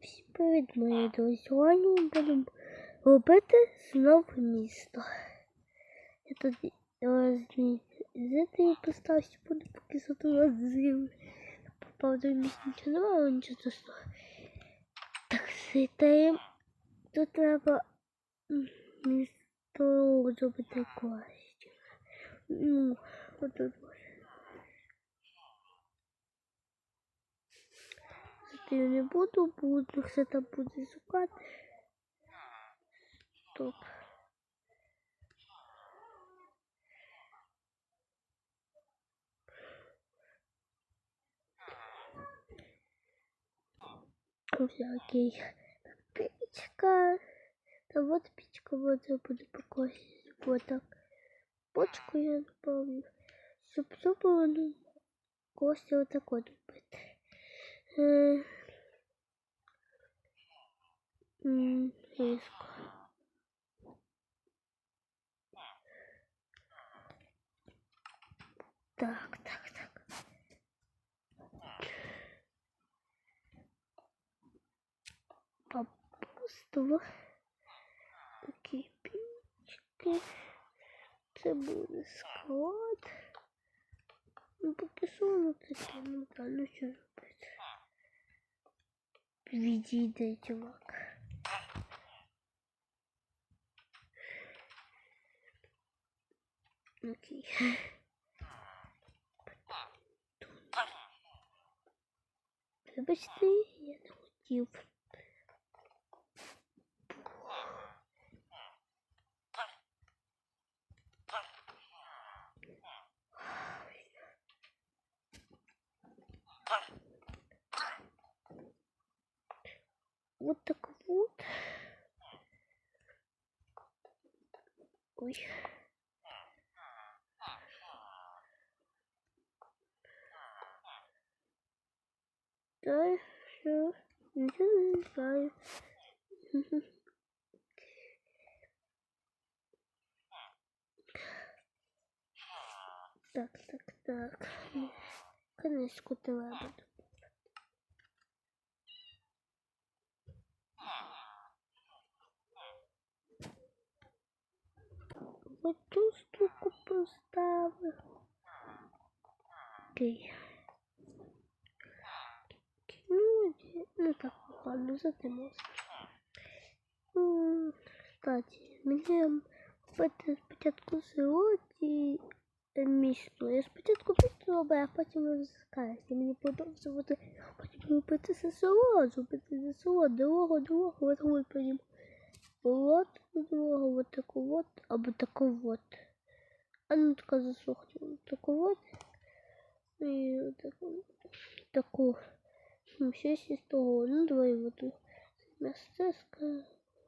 Всім привіт, мої друзі. Сьогодні ми будемо робити знову місто. Я тут змінити і поставити буду поки сатула зрив. Попав до місця нічого немає, але нічого страшного. Так, ситаємо. Тут треба м, місто зробити краще. Ну, отут. Я не буду, буду все там буде шукати. Стоп. Окей. Печка. Да вот печка, вот я буду покосить. Вот так. Почку я добавлю. Щоб все було, кости вот так вот быть. Е, м, Різко. Так, так, так. Капусту. Такі пічки. Це буде склад. Ну, поки сону таке, ну та ну що робити. Відійде, чувак. Окей. Вибачте, я не хотів. Вот так вот. Ой. Да, все. Ничего не знаю. Так, так, так. Конечку треба буду. Ладно, затримався. М, Кстати, мені купити спочатку село і місто. Я спочатку роблю, а потім розискаюся. Мені подобається бути, потім робити це село, зробити це село, дорогу, дорогу, от от потім. Вот дорогу, вот таку вот, або таку вот. А ну така засохла. Таку вот. І от таку. Таку. Ну, ще з того. Ну, давай вот тут. Мистецька.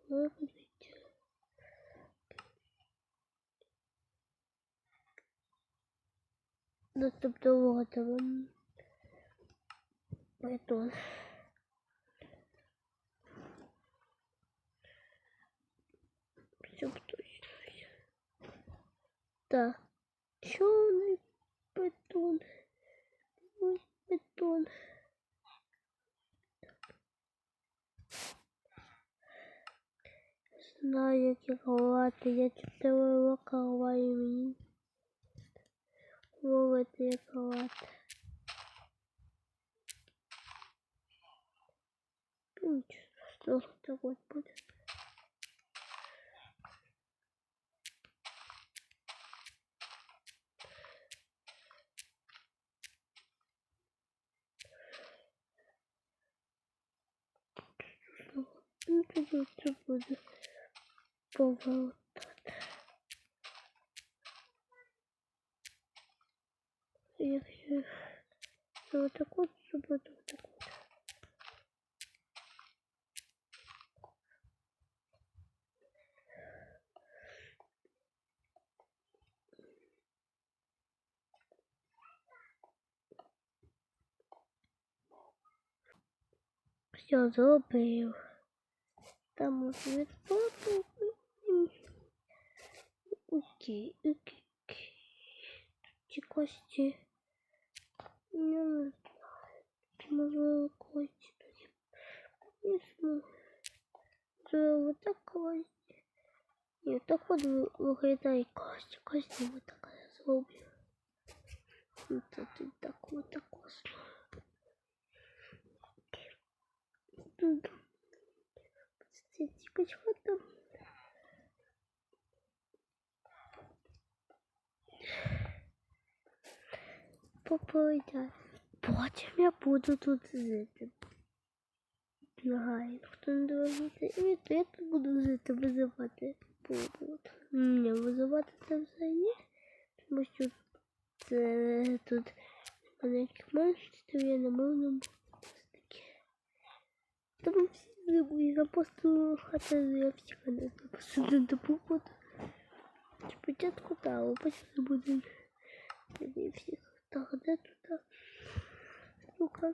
Вибудуть. Доступ до воготова. Бетон. Щоб точно. Так. Чорний бетон. Бетон. Знаю, як їх ховати. Я чотири роки ховаю мені. Ловити як ховати. Ну, Нічого, страшного, так от буде. Ну, тоді це буде поворот. Якщо це отак от, то буде отак от. Все зробив. Там уже Окей, окей, окей. Ці кості. Я не знаю. Чи можливо кості тоді. Не то отак колись. Ні, так от ви- виглядає кость, кость я отак зроблю. Ну, то тут так от так класно. Тут. Це тільки хата. Поповідаю. Потім я буду тут жити. Нагай, хто не дивиться, і то я тут буду жити, визивати. Буду. Ні, визивати це все ні. Тому що це тут маленьких монстрів я не можу таке. Там всі зробили, я просто хата я всіх не просто до походу. Спочатку так, а потім буде тоді всіх. Так, де тут? Ну-ка.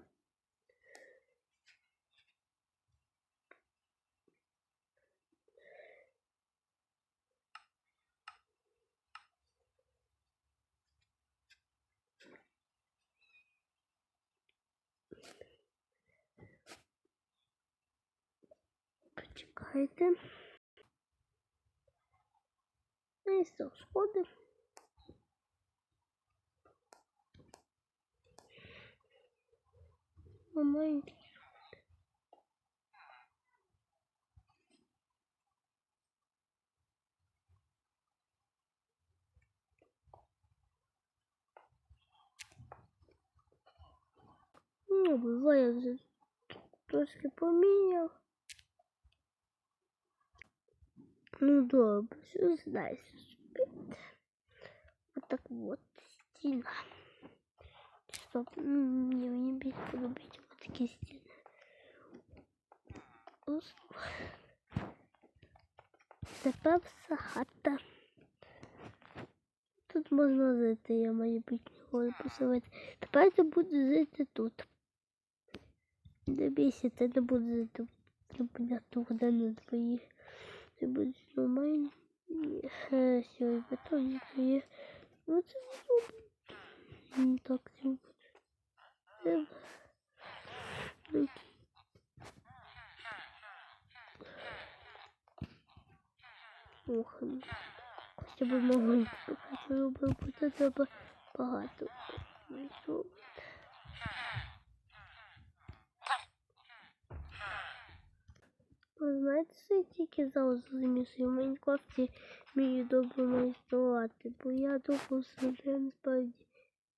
Почекайте. Ну і все, сходи. Маленький. Ну, буває вже трошки поміняв. Ну добре, що знаєш, спить. Отак от стіна. Стоп, м, ні, мені більше подобається от такі стіни. Ось. Тепер вся хата. Тут можна жити, я маю бути ніколи поселити. Тепер я буду жити тут. Не бійся, ти не буду жити. Непонятно, куди не твої. Ти будеш нормально. Е, Сьогодні бетон твої. Ну це не добре. Так, це буде. Е, ну, Ох, ну. Хоча б могли робити, буде треба багато. Ну, що? Ви знаєте, що я тільки зараз зрозумів, що в Майнкрафті вмію добре майструвати, бо я довго сидів насправді.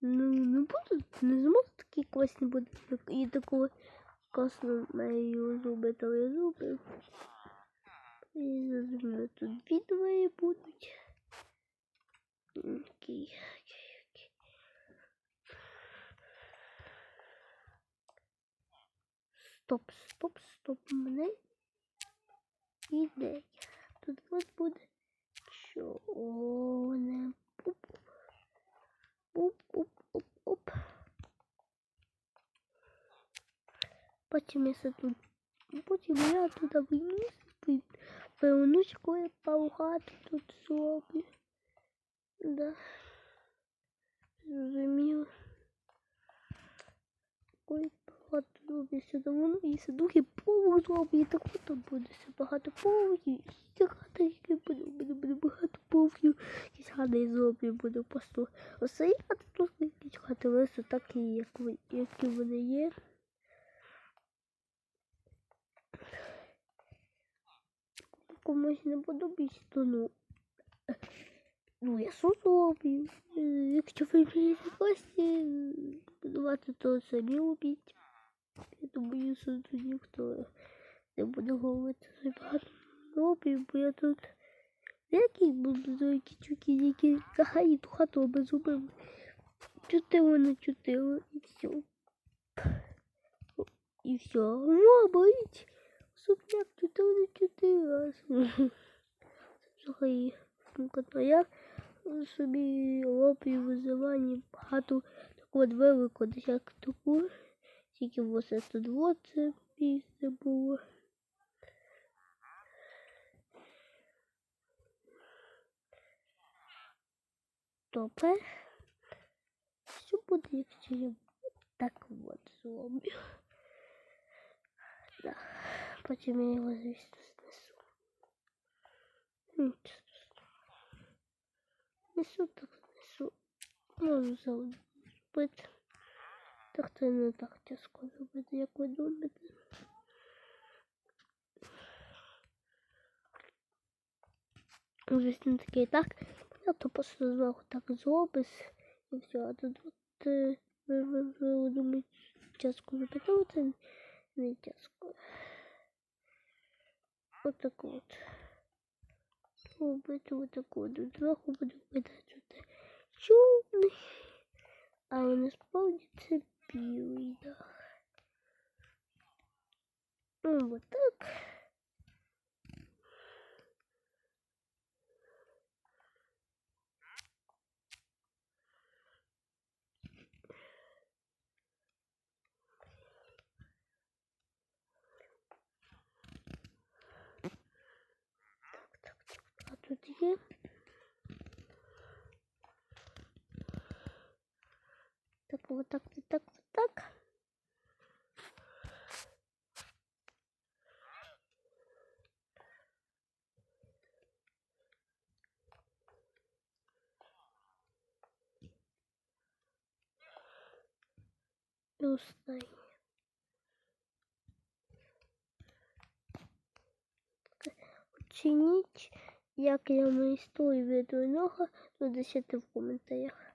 Ну, не буду, не зможу такий класний буде і такого класно маю але я зробив. І зрозуміло, тут відео будуть. Окей, окей, окей. Стоп, стоп, стоп, мене ідея. Тут от буде чорне. Оп. Потім я се тут. Потім я туди виніс. Певнучку я паугати тут зроблю. Да. Зрозуміло. Ой, багато зроблю сюди. Воно і садухи пову зроблю. Так от буде все багато повів. І хата, які буде, буде, буде багато повів. Якісь хати я зроблю, буду просто. Оце я просто якісь хати лису, так і як, вони є. Комусь не подобається, то ну. Ну, я зроблю. Якщо ви вмієте гості будувати, то самі робіть. Я думаю, що тут ніхто не буде говорити що багато роблю, бо я тут який буду за які взагалі ту хату обезубив. Чотири на чотири і все. І все. Ну, болить. Супняк чотири чотири раз. Взагалі, я собі роблю визивання багато такого великого десятку таку. Тільки ось тут вот це місце було. Добре. Що буде, якщо я так от зроблю? Да. Потім я його, звісно, знесу. Несу так несу. Можу зробити. Так це не так тяжко зробити, як ви думаєте. Вже не такий так. Я то просто зверху так зробиш і все. А тут от е, ви, ви думаєте, тяжко зробити, а це не тяжко. От так от. Робити от так от. Зверху буду видати чорний. Але насправді це білий дах. Ну, от так. Так, так, а тут є. Так, вот так, вот так, вот так. І останнє. Як я майструю відеонога, напишіть в коментарях.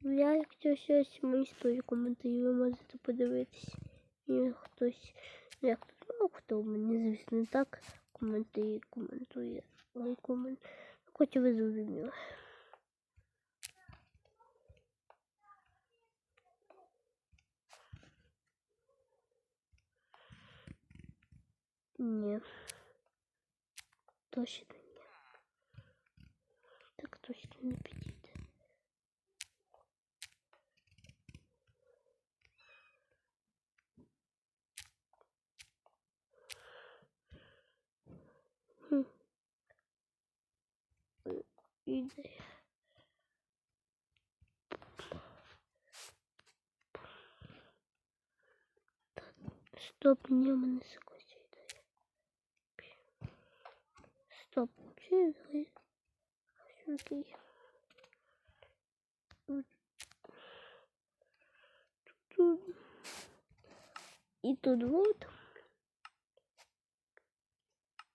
Я якщо щось майструю коментарі, ви можете подивитися. І хтось, як ну хто в мене, звісно, так коментарі коментує. Ой, комент. Хоч ви зрозуміли. Ні. Точно не підійде. Хм. Ідея. Стоп, ні, у мене согласі ідея. Стоп, чи ідея? Окей. От. Тут. І тут вот.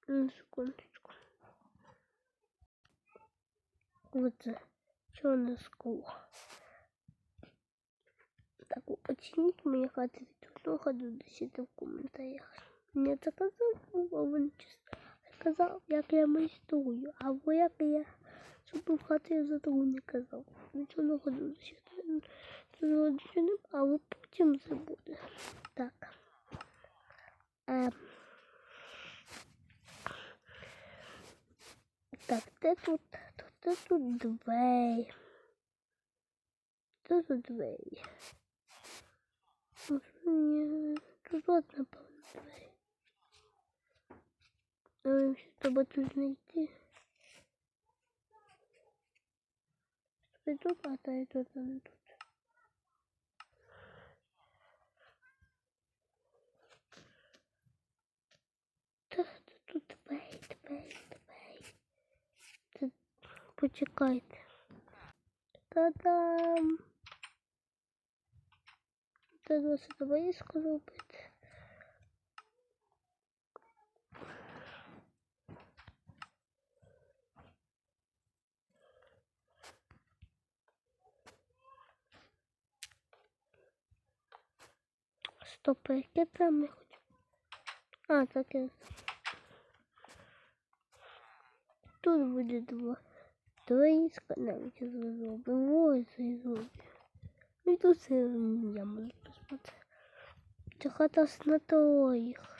На секундочку. Вот це чорне скло. Так, оцініть мої хати від одного до 10 в коментарях. Мені це казав, а він чисто казав, як я майструю, або як я щоб хати я за того не казав. Від одного до 10. Але потім забуде. Так. Ем. Так, де тут? Де тут двері? Де тут двері? Ні, Тут от, напевно, двері. Але ще треба тут знайти. Що тут, а та і тут, а не тут. Та тут двері, двері, двері. Тут почекайте. Та-дам! Це досить близько робити. Стоп, яке там я хочу? А, так я. Тут буде два. Двоїска навіть зробив. Ось і зробив. І тут це я можу посмотрети. Це хата з на троїх.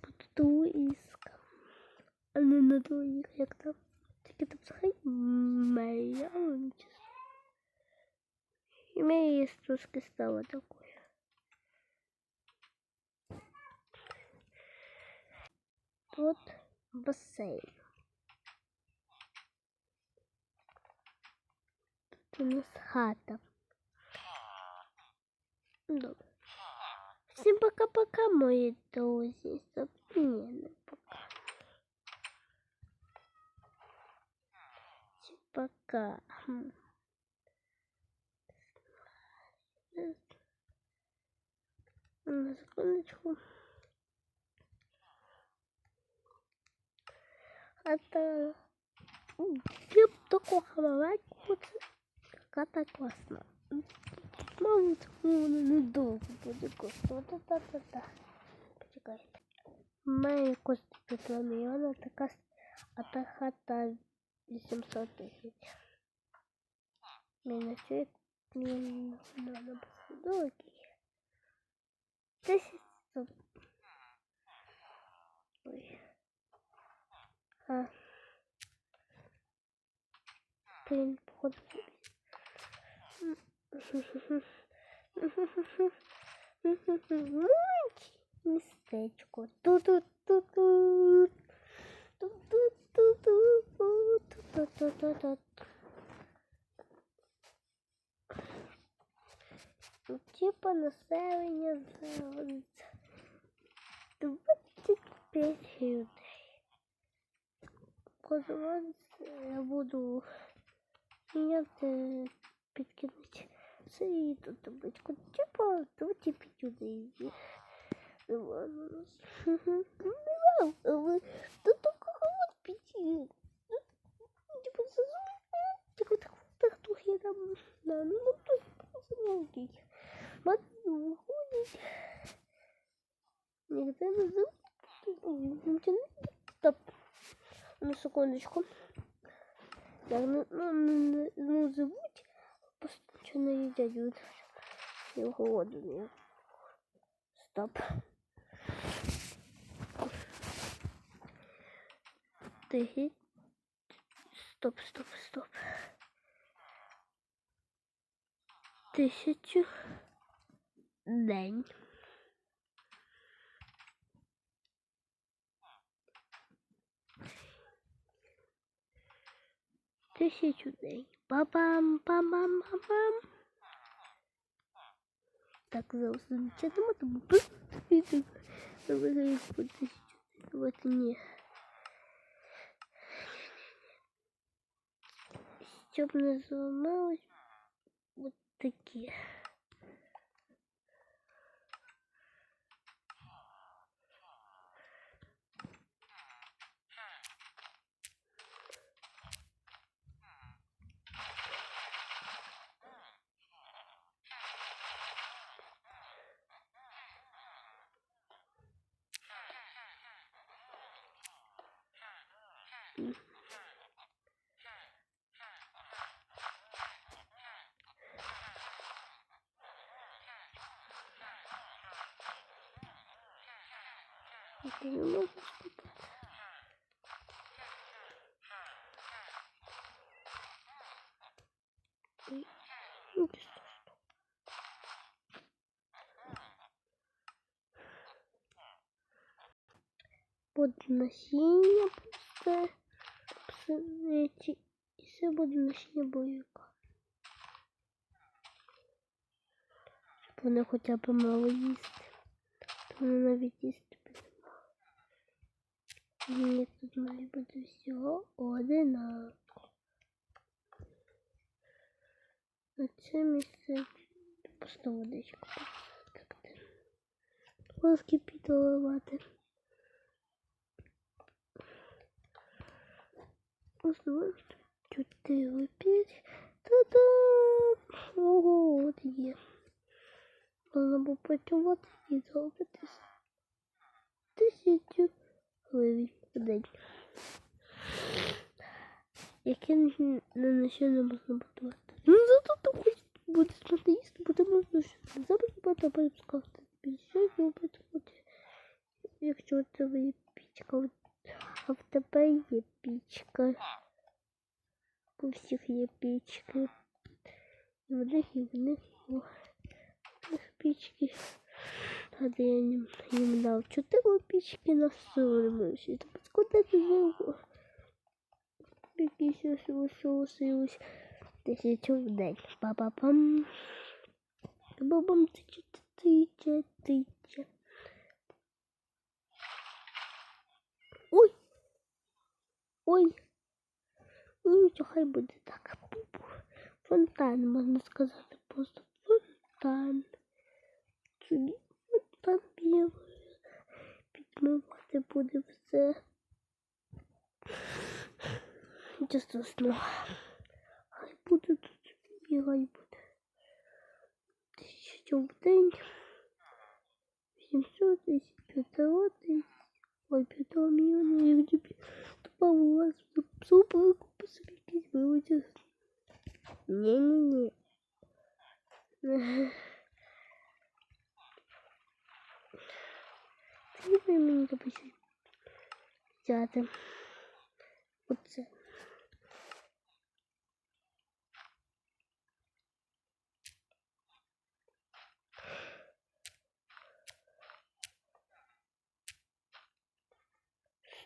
Тут двоїска. А не на двоїх, як там. Тільки там взагалі моя чесно. І моя трошки стала такою. Тут басейн. Тут у нас хата. Добре. Всім пока-пока, мої друзі. Стоп, ні, не пока. пока. Хм. На секундочку. Это я такого маленького, така класна. Мабуть, воно недовго буде коштувати. Та-та-та. Почекайте. У мене коштує 5 мільйона, така, а та хата 800 тисяч. Мінус 6 мільйона посудовий. Тисяч. А. Блин, походу. Містечко. Ту-ту-ту-ту. Ту-ту-ту-ту. Типа населення заводиться. 25 людей. Козванці я буду міняти під кінець серії тут табличку. Типа 25 людей. Але тут такого от п'яти. Типа сезон. Типа так так тут я там. Да, ну тут замовкий. Мат виходить. Нігде не зовут. Стоп. На секундочку. Так, ну, ну, ну, ну зовуть, просто що не їдять. Я голодний. Стоп. Ти. Стоп, стоп, стоп. Тисячу день. Тисячу день. Па-пам, пам-пам, пам-пам. Так, зараз зачитимо, тому вибираємо по тисячу. Вот ні. Щоб не зламалось вот такі. Это не могу скупать. Ой, ну, ты что, что? І все буде насіння бойовика. Щоб вони хоча б мало їсти. То вони навіть їсти буде. Тут має бути всього одинаково. На це місце просто водичку. Так, Ложки підливати. Чотири п'ять. Та-дам! Ого, от є. Можна було працювати і зробити тисячу гривень в день. Яке на що не можна будувати. Ну зато то хоч буде смати їсти, буде можна щось не забути, перепускати. Більше робити хоче. Якщо тебе є пічка, а в тебе є пічка. У всіх є пічки. І в них, і в них, і в них пічки. Тоді я їм, їм дав чотири пічки на сторону. І там складати знову. Якісь ось лишилось тисячу в день. Па-па-пам. Бабам тича, тича, тича. Ой! Ой! Ну, то хай буде так. Фонтан, можна сказати, просто фонтан. Собі фонтан білий. Підмивати буде все. Чисто сно. Хай буде тут і хай буде. Тисячу в день. 700 тисяч, 500 тисяч. Ой, 5 мільйонів, як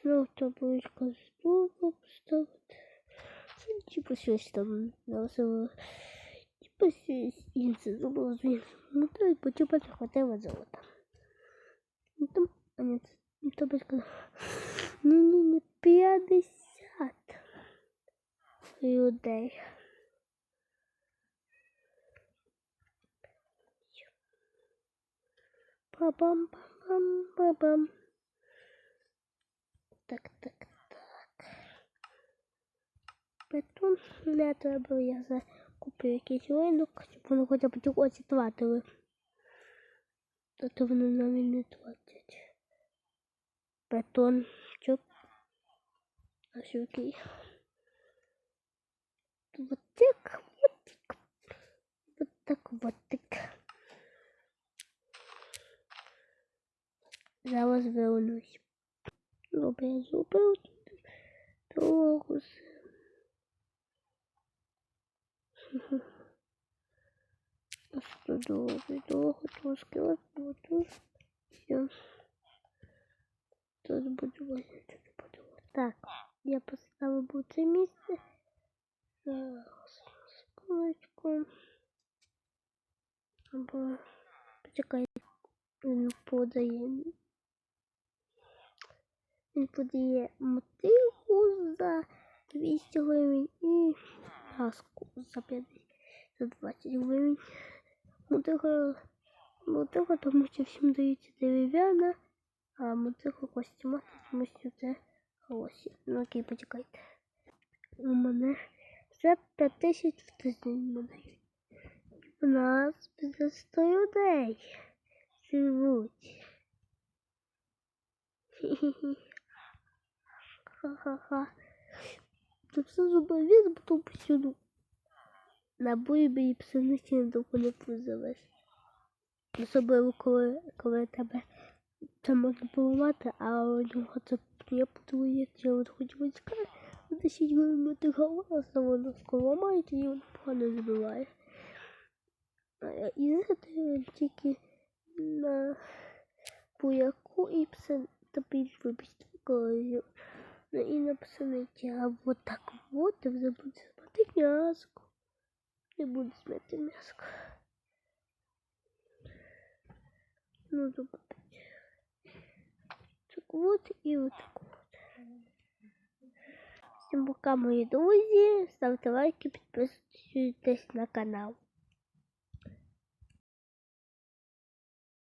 Знов табличка знову поставити. Це типу щось там називає. Типу щось інше забув звісно. Ну то і потім не хватило золота. Ну там, а ні, це табличка. Ні-ні-ні, 50 людей. Па-бам-па-бам-па-бам. Так, так, так. Бетон не треба я за куплю якийсь ринок, щоб воно хоча б чогось тратили. А то вони навіть не тратять. Бетон. А що який? Вот так, вот так. Вот так, вот так. Зараз вернусь. Добре, я зробив тут дорогу. Ось тут дорогу, дорогу трошки отбуду. Все. Тут буду возити, тут буду. Так, я поставив bu це місце. Зараз, секундочку. Або почекай, він подає. Він подає мотиву за 200 гривень і газку за 50, за 20 гривень. Мотига, мотига, тому що всім дається дерев'яна, а мотига костюмати, тому що це гроші. Ну окей, почекайте. У мене вже 5 тисяч в тиждень дають. У нас за 100 людей живуть. Ха-ха-ха. Це все зубовіз, потім всюду. Набої мені псиниці недовго не позовеш. Особливо, коли, коли тебе це можна поламати, а у нього це я подумаю, я от хотів сказати, 10 гривень ти голоса, воно скоромається і воно погано забиває. І це тільки на буяку і пса тобі коли і на псаниці. А вот так вот ти вже буде смати м'яско. Не буде смати м'яско. Ну, добре. Так вот і вот так вот. Всім пока, мої друзі. Ставте лайки, підписуйтесь на канал.